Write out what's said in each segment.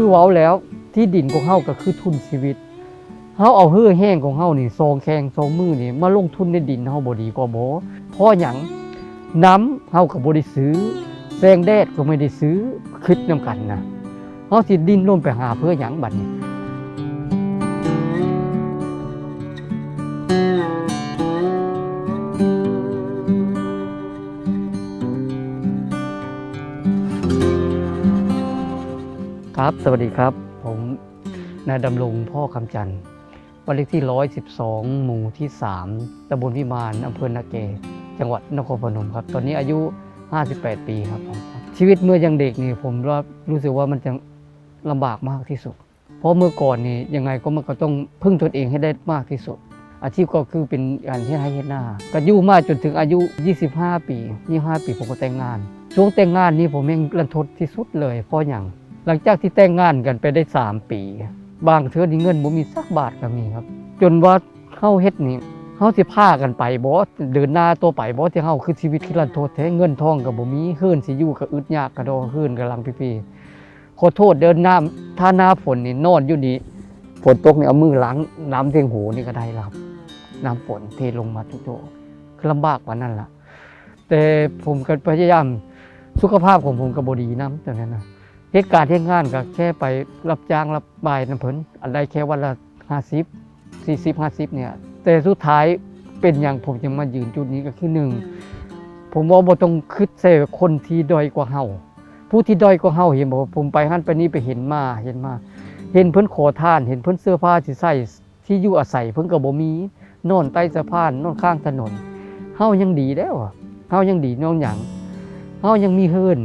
คือเว้าแล้วที่ดินของเฮาก็คือทุนชีวิตเฮาเอาเฮือแห้งของเฮานี่ซองแข้งซองมือนี่มาลงทุนในดินเฮาบ่ดีกว่าบ่เพราะหยังน้ำเฮาก็บ่ได้ซื้อแสงแดดก็ไม่ได้ซื้อคิดนํกันนะเฮาสิดินรนไปหาเพื่อหยังบัดนี้ ครับ สวัสดีครับ ผมนายดำรงพ่อคำจันทร์วันเลขที่ 112 หมู่ที่ 3ตำบลพิมานอำเภอนาเก จังหวัดนครพนมครับ ตอนนี้อายุ 58 ปีครับผมชีวิตเมื่อยังเด็กนี่ผมว่ารู้สึกว่ามันจะลำบากมากที่สุด เพราะเมื่อก่อนนี่ยังไงก็มันก็ต้องพึ่งตนเองให้ได้มากที่สุด อาชีพก็คือเป็นการเฮ็ดไร่เฮ็ดนาก็อยู่มาจนถึงอายุ 25 ปี 25 ปีผมก็แต่งงาน ช่วงแต่งงานนี้ผมยังรันทดที่สุดเลยเพราะอย่าง หลังจากที่แต่งงานกันไปได้3ปี บางเทื่อนี่เงินบ่มีสักบาทก็มีครับ จนว่าเฮาเฮ็ดนี่เฮาสิพากันไปบ่เดินหน้าตัวไปบ่ที่เฮาคือชีวิตคือรันโทดแท้เงินทองก็บ่มีเฮือนสิอยู่ก็อึดยากกระดอเฮือนกำลังพี่ๆขอโทษเดินน้ำถ้าหน้าฝนนี่นอนอยู่นี่ฝนตกนี่เอามือล้างน้ำเทียงหูนี่ก็ได้ครับ น้ำฝนเทลงมาทุกโตคือลำบากกว่านั้นล่ะ แต่ผมก็พยายามสุขภาพของผมก็บ่ดีนํตอนนั้นนะ เหตุการณ์ที่งานก็แค่ไปรับจ้างรับบายน้ำเพิ่นอันใดแค่วันละ50 40 50เนี่ย แต่สุดท้ายเป็นอย่างผมจะมายืนจุดนี้ก็คือหนึ่งผมว่าบ่ต้องคิดใส่คนที่ด้อยกว่าเฮาผู้ที่ด้อยกว่าเฮาเห็นบอกว่าผมไปหันไปนี่ไปเห็นมาเห็นมา เห็นเพิ่นขอทาน เห็นเพิ่นเสื้อผ้าที่ใส่ที่อยู่อาศัยเพิ่นก็บ่มีนอนใต้สะพานนอนข้างถนนเฮายังดีแล้วเฮายังดีน้องหยังเฮายังมีเฮือน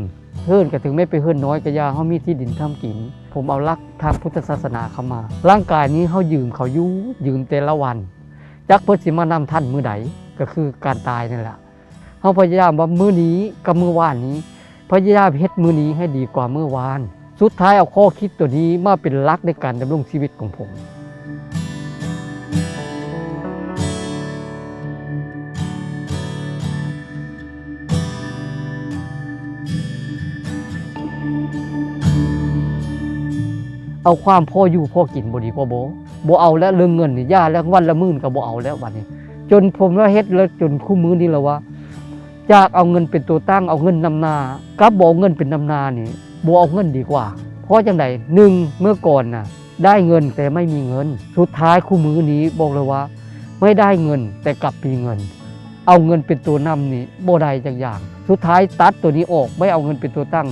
เฮิรนก็ถึงไม่ไปเฮิรนน้อยก็ยาเขามีที่ดินทำกิน ผมเอาลักทางพุทธศาสนาเข้ามา ร่างกายนี้เขายืมเขายู่ยืมแต่ละวัน จักเพื่อสิมานำท่านมือใดก็คือการตายนั่นแหละเขาพยายามว่ามือนี้กับมือวานนี้ พยายามเฮ็ดมือนี้ให้ดีกว่ามือวาน สุดท้ายเอาข้อคิดตัวนี้มาเป็นลักในการดำรงชีวิตของผม เอาความพ่ออยู่พ่อกินบ่ดีกว่าบ่บ่เอาแล้วเรื่องเงินนี่ย่าแล้ววันละหมื่นก็บ่เอาแล้วบัดนี้ จนผมว่าเฮ็ดแล้วจนคู่มือนี่แล้วว่าจากเอาเงินเป็นตัวตั้งเอาเงินนำหนากับบ่เอาเงินเป็นนำหนานี่บ่เอาเงินดีกว่า เพราะจังไดหนึ่งเมื่อก่อนน่ะ ได้เงินแต่ไม่มีเงิน สุดท้ายคู่มือนี้บอกเลยว่า ไม่ได้เงินแต่กลับมีเงิน เอาเงินเป็นตัวนำนี่บ่ได้จักอย่าง สุดท้ายตัดตัวนี้ออกไม่เอาเงินเป็นตัวตั้ง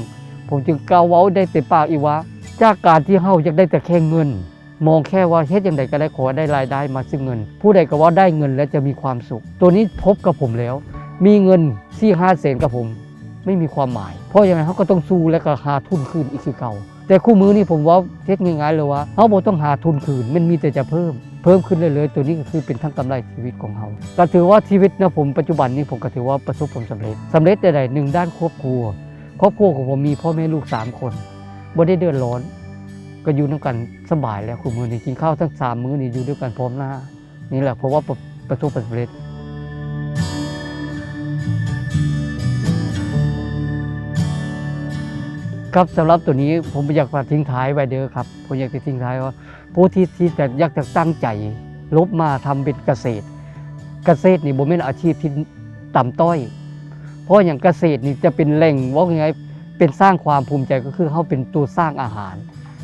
ผมจึงกล่าวเว้าได้เต็มปากอีกว่า จากการที่เฮาอยากได้แต่แค่เงิน มองแค่ว่าเฮ็ดอย่างใดก็ได้ขอได้รายได้มาซึ่งเงิน ผู้ใดก็ว่าได้เงินแล้วจะมีความสุข ตัวนี้พบกับผมแล้ว มีเงินสี่ห้าแสนกับผม ไม่มีความหมาย เพราะยังไงเขาก็ต้องสู้และก็หาทุนคืนอีกคือเก่า แต่คู่มือนี่ผมว่าเท็ง่ายๆเลยว่าเขาบอกต้องหาทุนคืนมันมีแต่จะเพิ่มเพิ่มขึ้นเรื่อยๆ ตัวนี้ก็คือเป็นทั้งกำไรชีวิตของเขาก็ถือว่าชีวิตนะผมปัจจุบันนี้ผมก็ถือว่าประสบผลสำเร็จสำเร็จใดๆหนึ่งด้านครอบครัว ครอบครัวของผมมีพ่อแม่ลูกสามคน บ่ได้เดือดร้อน ก็อยู่ด้วยกันสบายแล้วคุณมือนี่กินข้าวทั้งสามมื้อนี่อยู่ด้วยกันพร้อมหน้า นี่แหละเพราะว่าประสบผลสำเร็จครับสำหรับตัวนี้ผมอยากมาทิ้งท้ายไว้เด้อครับผมอยากจะทิ้งท้ายว่าผู้ที่ที่จะอยากจะตั้งใจลบมาทำเป็นเกษตร เกษตรนี่บ่แม่นอาชีพที่ต่ำต้อย เพราะอย่างเกษตรนี่จะเป็นแหล่งว่าไง เป็นสร้างความภูมิใจก็คือเขาเป็นตัวสร้างอาหาร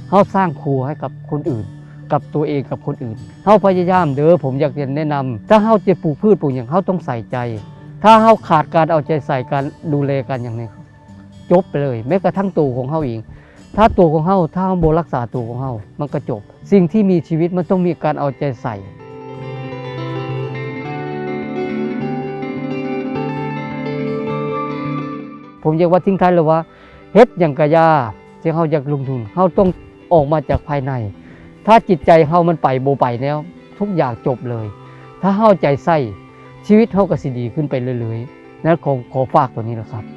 เขาสร้างครัวให้กับคนอื่น กับตัวเองกับคนอื่นเขาพยายามเด้อผมอยากจะแนะนำถ้าเขาจะปลูกพืชปลูกอย่างเขาต้องใส่ใจ ถ้าเขาขาดการเอาใจใส่การดูแลกันอย่างนี้จบไปเลย แม้กระทั่งตัวของเขาเองถ้าตัวของเขาถ้าเขาโบรักษาตัวของเขามันก็จบ สิ่งที่มีชีวิตมันต้องมีการเอาใจใส่ผมอยากว่าทิ้งท้ายเลยว่า เฮ็ดอย่างกะยาที่เขาอยากลงทุนเขาต้องออกมาจากภายใน ถ้าจิตใจเขามันไปโบไปแล้ว ทุกอย่างจบเลย ถ้าเข้าใจใส่ชีวิตเขาก็สิดีขึ้นไปเรื่อยๆนั่นขอขอฝากตัวนี้แหละครับ